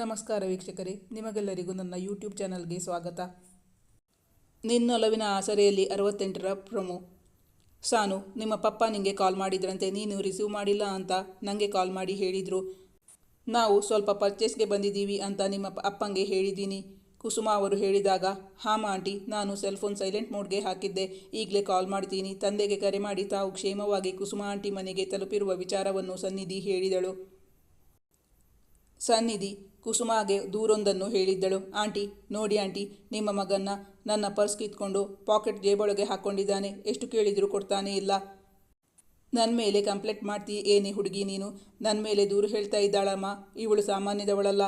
ನಮಸ್ಕಾರ ವೀಕ್ಷಕರೇ, ನಿಮಗೆಲ್ಲರಿಗೂ ನನ್ನ ಯೂಟ್ಯೂಬ್ ಚಾನಲ್ಗೆ ಸ್ವಾಗತ. ನಿನ್ನೊಲವಿನ ಆಸರೆಯಲ್ಲಿ ಅರವತ್ತೆಂಟರ ಪ್ರೊಮೋ. ಸಾನು, ನಿಮ್ಮ ಪಪ್ಪ ನಿಮಗೆ ಕಾಲ್ ಮಾಡಿದ್ರಂತೆ, ನೀನು ರಿಸೀವ್ ಮಾಡಿಲ್ಲ ಅಂತ ನನಗೆ ಕಾಲ್ ಮಾಡಿ ಹೇಳಿದರು. ನಾವು ಸ್ವಲ್ಪ ಪರ್ಚೇಸ್ಗೆ ಬಂದಿದ್ದೀವಿ ಅಂತ ನಿಮ್ಮ ಅಪ್ಪಂಗೆ ಹೇಳಿದ್ದೀನಿ. ಕುಸುಮ ಅವರು ಹೇಳಿದಾಗ, ಹಾಂ ಆಂಟಿ, ನಾನು ಸೆಲ್ ಫೋನ್ ಸೈಲೆಂಟ್ ಮೋಡ್ಗೆ ಹಾಕಿದ್ದೆ, ಈಗಲೇ ಕಾಲ್ ಮಾಡ್ತೀನಿ. ತಂದೆಗೆ ಕರೆ ಮಾಡಿ ತಾವು ಕ್ಷೇಮವಾಗಿ ಕುಸುಮ ಆಂಟಿ ಮನೆಗೆ ತಲುಪಿರುವ ವಿಚಾರವನ್ನು ಸನ್ನಿಧಿ ಹೇಳಿದಳು. ಸನ್ನಿಧಿ ಕುಸುಮಾಗೆ ದೂರೊಂದನ್ನು ಹೇಳಿದ್ದಳು. ಆಂಟಿ, ನೋಡಿ ಆಂಟಿ, ನಿಮ್ಮ ಮಗನ್ನ ನನ್ನ ಪರ್ಸ್ ಕಿತ್ಕೊಂಡು ಪಾಕೆಟ್ ಜೇಬೊಳಗೆ ಹಾಕ್ಕೊಂಡಿದ್ದಾನೆ ಎಷ್ಟು ಕೇಳಿದರೂ ಕೊಡ್ತಾನೆ ಇಲ್ಲ. ನನ್ನ ಮೇಲೆ ಕಂಪ್ಲೇಂಟ್ ಮಾಡ್ತೀಯ ಏನೇ ಹುಡುಗಿ ನೀನು? ನನ್ನ ಮೇಲೆ ದೂರು ಹೇಳ್ತಾ ಇದ್ದಾಳಮ್ಮ. ಇವಳು ಸಾಮಾನ್ಯದವಳಲ್ಲ.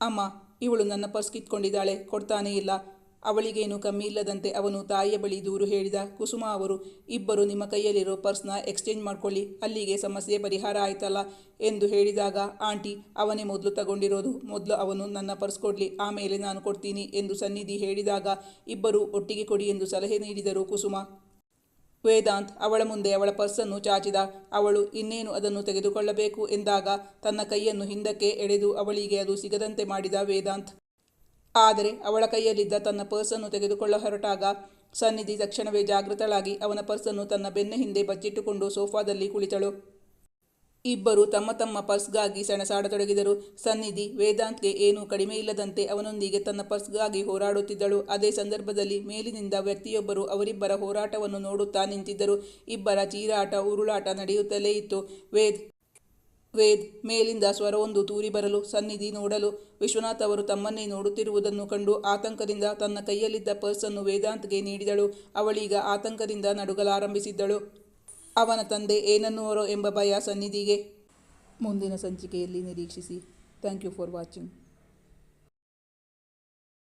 ಅಮ್ಮ, ಇವಳು ನನ್ನ ಪರ್ಸ್ ಕಿತ್ಕೊಂಡಿದ್ದಾಳೆ. ಕೊಡ್ತಾನೇ ಇಲ್ಲ. ಅವಳಿಗೇನು ಕಮ್ಮಿ ಇಲ್ಲದಂತೆ ಅವನು ತಾಯಿಯ ಬಳಿ ದೂರು ಹೇಳಿದ. ಕುಸುಮ ಅವರು, ಇಬ್ಬರು ನಿಮ್ಮ ಕೈಯಲ್ಲಿರೋ ಪರ್ಸ್ನ ಎಕ್ಸ್ಚೇಂಜ್ ಮಾಡ್ಕೊಳ್ಳಿ, ಅಲ್ಲಿಗೆ ಸಮಸ್ಯೆ ಪರಿಹಾರ ಆಯ್ತಲ್ಲ ಎಂದು ಹೇಳಿದಾಗ, ಆಂಟಿ, ಅವನೇ ಮೊದಲು ತಗೊಂಡಿರೋದು, ಮೊದಲು ಅವನು ನನ್ನ ಪರ್ಸ್ ಕೊಡಲಿ, ಆಮೇಲೆ ನಾನು ಕೊಡ್ತೀನಿ ಎಂದು ಸನ್ನಿಧಿ ಹೇಳಿದಾಗ, ಇಬ್ಬರು ಒಟ್ಟಿಗೆ ಕೊಡಿ ಎಂದು ಸಲಹೆ ನೀಡಿದರು ಕುಸುಮ. ವೇದಾಂತ್ ಅವಳ ಮುಂದೆ ಅವಳ ಪರ್ಸನ್ನು ಚಾಚಿದ. ಅವಳು, ಇನ್ನೇನು ಅದನ್ನು ತೆಗೆದುಕೊಳ್ಳಬೇಕು? ಎಂದಾಗ, ತನ್ನ ಕೈಯನ್ನು ಹಿಂದಕ್ಕೆ ಎಳೆದು ಅವಳಿಗೆ ಅದು ಸಿಗದಂತೆ ಮಾಡಿದ ವೇದಾಂತ್. ಆದರೆ ಅವಳ ಕೈಯಲ್ಲಿದ್ದ ತನ್ನ ಪರ್ಸನ್ನು ತೆಗೆದುಕೊಳ್ಳ ಹೊರಟಾಗ ಸನ್ನಿಧಿ ತಕ್ಷಣವೇ ಜಾಗೃತಳಾಗಿ ಅವನ ಪರ್ಸನ್ನು ತನ್ನ ಬೆನ್ನ ಹಿಂದೆ ಬಚ್ಚಿಟ್ಟುಕೊಂಡು ಸೋಫಾದಲ್ಲಿ ಕುಳಿತಳು. ಇಬ್ಬರು ತಮ್ಮ ತಮ್ಮ ಪರ್ಸ್ಗಾಗಿ ಸೆಣಸಾಡತೊಡಗಿದರು. ಸನ್ನಿಧಿ ವೇದಾಂತ್ಗೆ ಏನೂ ಕಡಿಮೆ ಇಲ್ಲದಂತೆ ಅವನೊಂದಿಗೆ ತನ್ನ ಪರ್ಸ್ಗಾಗಿ ಹೋರಾಡುತ್ತಿದ್ದಳು. ಅದೇ ಸಂದರ್ಭದಲ್ಲಿ ಮೇಲಿನಿಂದ ವ್ಯಕ್ತಿಯೊಬ್ಬರು ಅವರಿಬ್ಬರ ಹೋರಾಟವನ್ನು ನೋಡುತ್ತಾ ನಿಂತಿದ್ದರು. ಇಬ್ಬರ ಚೀರಾಟ, ಉರುಳಾಟ ನಡೆಯುತ್ತಲೇ ಇತ್ತು. ವೇದ್ ವೇದ್ ಮೇಲಿಂದ ಸ್ವರವೊಂದು ತೂರಿ ಬರಲು, ಸನ್ನಿಧಿ ನೋಡಲು, ವಿಶ್ವನಾಥ್ ಅವರು ತಮ್ಮನ್ನೇ ನೋಡುತ್ತಿರುವುದನ್ನು ಕಂಡು ಆತಂಕದಿಂದ ತನ್ನ ಕೈಯಲ್ಲಿದ್ದ ಪರ್ಸನ್ನು ವೇದಾಂತ್ಗೆ ನೀಡಿದಳು. ಅವಳೀಗ ಆತಂಕದಿಂದ ನಡುಗಲಾರಂಭಿಸಿದ್ದಳು. ಅವನ ತಂದೆ ಏನನ್ನುವರೋ ಎಂಬ ಭಯ ಸನ್ನಿಧಿಗೆ. ಮುಂದಿನ ಸಂಚಿಕೆಯಲ್ಲಿ ನಿರೀಕ್ಷಿಸಿ. Thank you for watching.